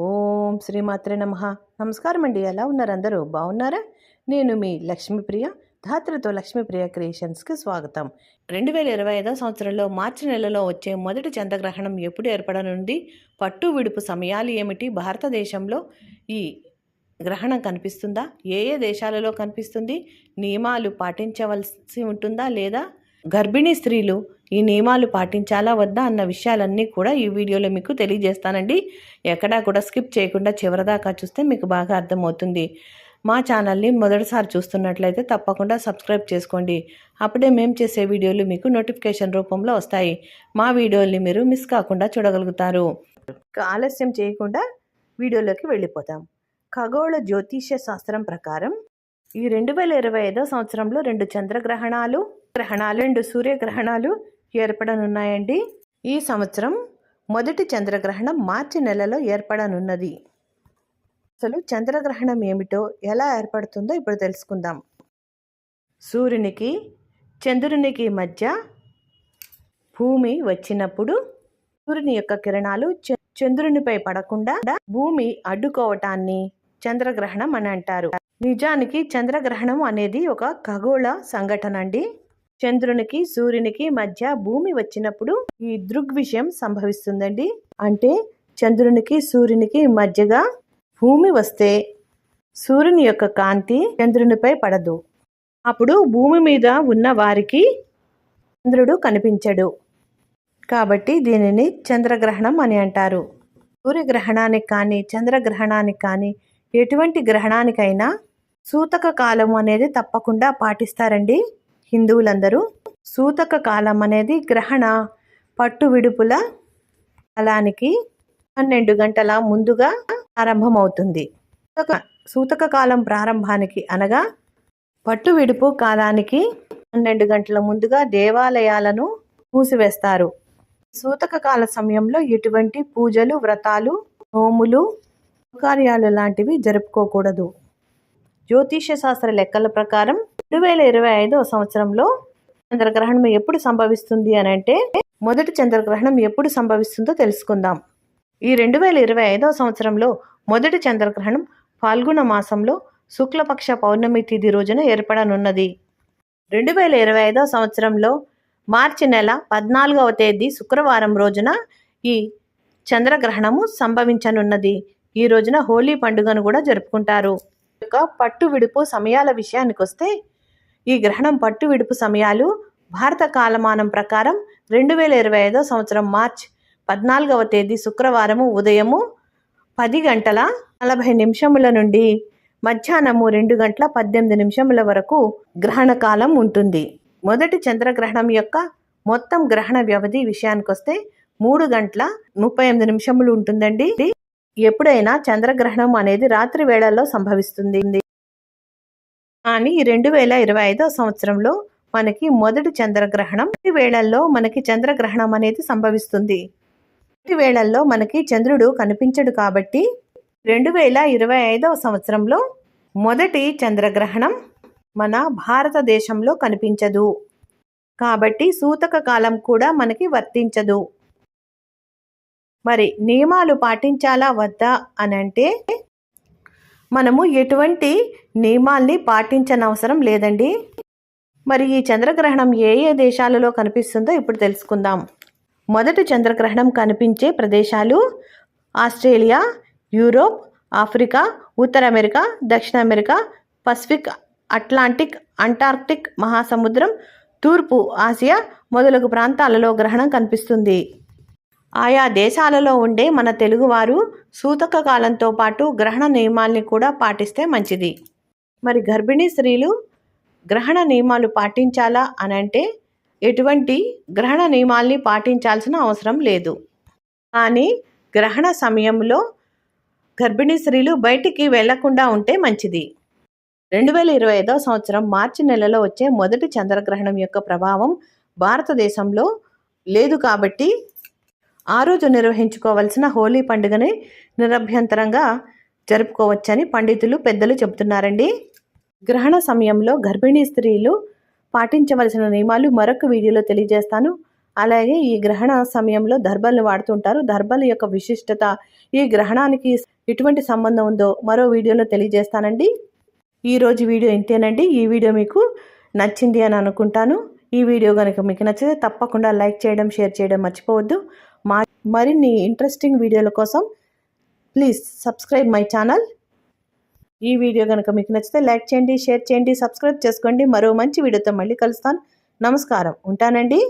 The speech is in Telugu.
ఓం శ్రీమాత్రే నమ. నమస్కారం అండి. ఎలా ఉన్నారు అందరూ? బాగున్నారా? నేను మీ లక్ష్మీప్రియ ధాత్రతో లక్ష్మీప్రియ క్రియేషన్స్కి స్వాగతం. రెండు వేల ఇరవై ఐదో సంవత్సరంలో మార్చి నెలలో వచ్చే మొదటి చంద్రగ్రహణం ఎప్పుడు ఏర్పడనుంది? పట్టు విడుపు సమయాలు ఏమిటి? భారతదేశంలో ఈ గ్రహణం కనిపిస్తుందా? ఏ ఏ దేశాలలో కనిపిస్తుంది? నియమాలు పాటించవలసి ఉంటుందా లేదా? గర్భిణీ స్త్రీలు ఈ నియమాలు పాటించాలా వద్దా అన్న విషయాలన్నీ కూడా ఈ వీడియోలో మీకు తెలియజేస్తానండి. ఎక్కడా కూడా స్కిప్ చేయకుండా చివరిదాకా చూస్తే మీకు బాగా అర్థమవుతుంది. మా ఛానల్ని మొదటిసారి చూస్తున్నట్లయితే తప్పకుండా సబ్స్క్రైబ్ చేసుకోండి. అప్పుడే మేము చేసే వీడియోలు మీకు నోటిఫికేషన్ రూపంలో వస్తాయి. మా వీడియోల్ని మీరు మిస్ కాకుండా చూడగలుగుతారు. ఆలస్యం చేయకుండా వీడియోలోకి వెళ్ళిపోతాం. ఖగోళ జ్యోతిష్య శాస్త్రం ప్రకారం ఈ రెండు వేల ఇరవై ఐదో సంవత్సరంలో రెండు చంద్రగ్రహణాలు గ్రహణాలు రెండు సూర్యగ్రహణాలు ఏర్పడనున్నాయండి. ఈ సంవత్సరం మొదటి చంద్రగ్రహణం మార్చి నెలలో ఏర్పడనున్నది. అసలు చంద్రగ్రహణం ఏమిటో ఎలా ఏర్పడుతుందో ఇప్పుడు తెలుసుకుందాం. సూర్యునికి చంద్రునికి మధ్య భూమి వచ్చినప్పుడు సూర్యుని యొక్క కిరణాలు చ- చంద్రునిపై పడకుండా భూమి అడ్డుకోవటాన్ని చంద్రగ్రహణం అని అంటారు. నిజానికి చంద్రగ్రహణం అనేది ఒక ఖగోళ సంఘటన అండి. చంద్రునికి సూర్యునికి మధ్య భూమి వచ్చినప్పుడు ఈ దృగ్విషయం సంభవిస్తుందండి. అంటే చంద్రునికి సూర్యునికి మధ్యగా భూమి వస్తే సూర్యుని యొక్క కాంతి చంద్రునిపై పడదు. అప్పుడు భూమి మీద ఉన్న వారికి చంద్రుడు కనిపించడు. కాబట్టి దీనిని చంద్రగ్రహణం అని అంటారు. సూర్యగ్రహణానికి కానీ చంద్రగ్రహణానికి కానీ ఎటువంటి గ్రహణానికైనా సూతక కాలం అనేది తప్పకుండా పాటిస్తారండి. హిందువులందరూ సూతక కాలం అనేది గ్రహణ పట్టు విడుపుల కాలానికి పన్నెండు గంటల ముందుగా ప్రారంభమవుతుంది. సూతక- కాలం ప్రారంభానికి అనగా పట్టు విడుపు కాలానికి పన్నెండు గంటల ముందుగా దేవాలయాలను మూసివేస్తారు. సూతక కాల సమయంలో ఎటువంటి పూజలు వ్రతాలు హోములు కార్యాలు లాంటివి జరుపుకోకూడదు. జ్యోతిష్య శాస్త్ర లెక్కల ప్రకారం రెండు వేల ఇరవై ఐదో సంవత్సరంలో చంద్రగ్రహణం ఎప్పుడు సంభవిస్తుంది అని అంటే మొదటి చంద్రగ్రహణం ఎప్పుడు సంభవిస్తుందో తెలుసుకుందాం. ఈ రెండు వేల ఇరవై ఐదో సంవత్సరంలో మొదటి చంద్రగ్రహణం ఫాల్గుణ మాసంలో శుక్లపక్ష పౌర్ణమి తిథి రోజున ఏర్పడనున్నది. రెండు వేల ఇరవై ఐదో సంవత్సరంలో మార్చి నెల పద్నాలుగవ తేదీ శుక్రవారం రోజున ఈ చంద్రగ్రహణము సంభవించనున్నది. ఈ రోజున హోలీ పండుగను కూడా జరుపుకుంటారు. పట్టు విడుపు సమయాల విషయానికి వస్తే ఈ గ్రహణం పట్టు విడుపు సమయాలు భారత కాలమానం ప్రకారం రెండు వేల ఇరవై ఐదో సంవత్సరం మార్చ్ పద్నాలుగవ తేదీ శుక్రవారము ఉదయము పది గంటల నలభై నిమిషముల నుండి మధ్యాహ్నము రెండు గంటల పద్దెనిమిది నిమిషముల వరకు గ్రహణ కాలం ఉంటుంది. మొదటి చంద్రగ్రహణం యొక్క మొత్తం గ్రహణ వ్యవధి విషయానికి వస్తే మూడు గంటల ముప్పై ఎనిమిది నిమిషములు ఉంటుందండి. ఎప్పుడైనా చంద్రగ్రహణం అనేది రాత్రి వేళల్లో సంభవిస్తుంది. కానీ రెండు వేల ఇరవై ఐదో సంవత్సరంలో మనకి మొదటి చంద్రగ్రహణం. ఈ వేళల్లో మనకి చంద్రగ్రహణం అనేది సంభవిస్తుంది. ఈ వేళల్లో మనకి చంద్రుడు కనిపించడు కాబట్టి రెండు వేల ఇరవై ఐదవ సంవత్సరంలో మొదటి చంద్రగ్రహణం మన భారతదేశంలో కనిపించదు. కాబట్టి సూతక కాలం కూడా మనకి వర్తించదు. మరి నియమాలు పాటించాలా వద్దా అని అంటే మనము ఎటువంటి నియమాల్ని పాటించనవసరం లేదండి. మరి ఈ చంద్రగ్రహణం ఏ ఏ దేశాలలో కనిపిస్తుందో ఇప్పుడు తెలుసుకుందాం. మొదటి చంద్రగ్రహణం కనిపించే ప్రదేశాలు ఆస్ట్రేలియా యూరోప్ ఆఫ్రికా ఉత్తర అమెరికా దక్షిణ అమెరికా పసిఫిక్ అట్లాంటిక్ అంటార్క్టిక్ మహాసముద్రం తూర్పు ఆసియా మొదలగు ప్రాంతాలలో గ్రహణం కనిపిస్తుంది. ఆయా దేశాలలో ఉండే మన తెలుగువారు సూతక కాలంతో పాటు గ్రహణ నియమాల్ని కూడా పాటిస్తే మంచిది. మరి గర్భిణీ స్త్రీలు గ్రహణ నియమాలు పాటించాలా అని అంటే ఎటువంటి గ్రహణ నియమాల్ని పాటించాల్సిన అవసరం లేదు. కానీ గ్రహణ సమయంలో గర్భిణీ స్త్రీలు బయటికి వెళ్ళకుండా ఉంటే మంచిది. రెండు వేల ఇరవై ఐదో సంవత్సరం మార్చి నెలలో వచ్చే మొదటి చంద్రగ్రహణం యొక్క ప్రభావం భారతదేశంలో లేదు కాబట్టి ఆ రోజు నిర్వహించుకోవలసిన హోలీ పండుగని నిరభ్యంతరంగా జరుపుకోవచ్చని పండితులు పెద్దలు చెబుతున్నారండి. గ్రహణ సమయంలో గర్భిణీ స్త్రీలు పాటించవలసిన నియమాలు మరొక వీడియోలో తెలియజేస్తాను. అలాగే ఈ గ్రహణ సమయంలో దర్బల్ని వాడుతుంటారు. దర్భల యొక్క విశిష్టత ఈ గ్రహణానికి ఎటువంటి సంబంధం ఉందో మరో వీడియోలో తెలియజేస్తానండి. ఈరోజు వీడియో ఇంతేనండి. ఈ వీడియో మీకు నచ్చింది అని అనుకుంటాను. ఈ వీడియో కనుక మీకు నచ్చితే తప్పకుండా లైక్ చేయడం షేర్ చేయడం మర్చిపోవద్దు. మా మరిన్ని ఇంట్రెస్టింగ్ వీడియోల కోసం ప్లీజ్ సబ్స్క్రైబ్ మై ఛానల్ ఈ వీడియో కనుక మీకు నచ్చితే లైక్ చేయండి షేర్ చేయండి సబ్స్క్రైబ్ చేసుకోండి. మరో మంచి వీడియోతో మళ్ళీ కలుస్తాను. నమస్కారం. ఉంటానండి.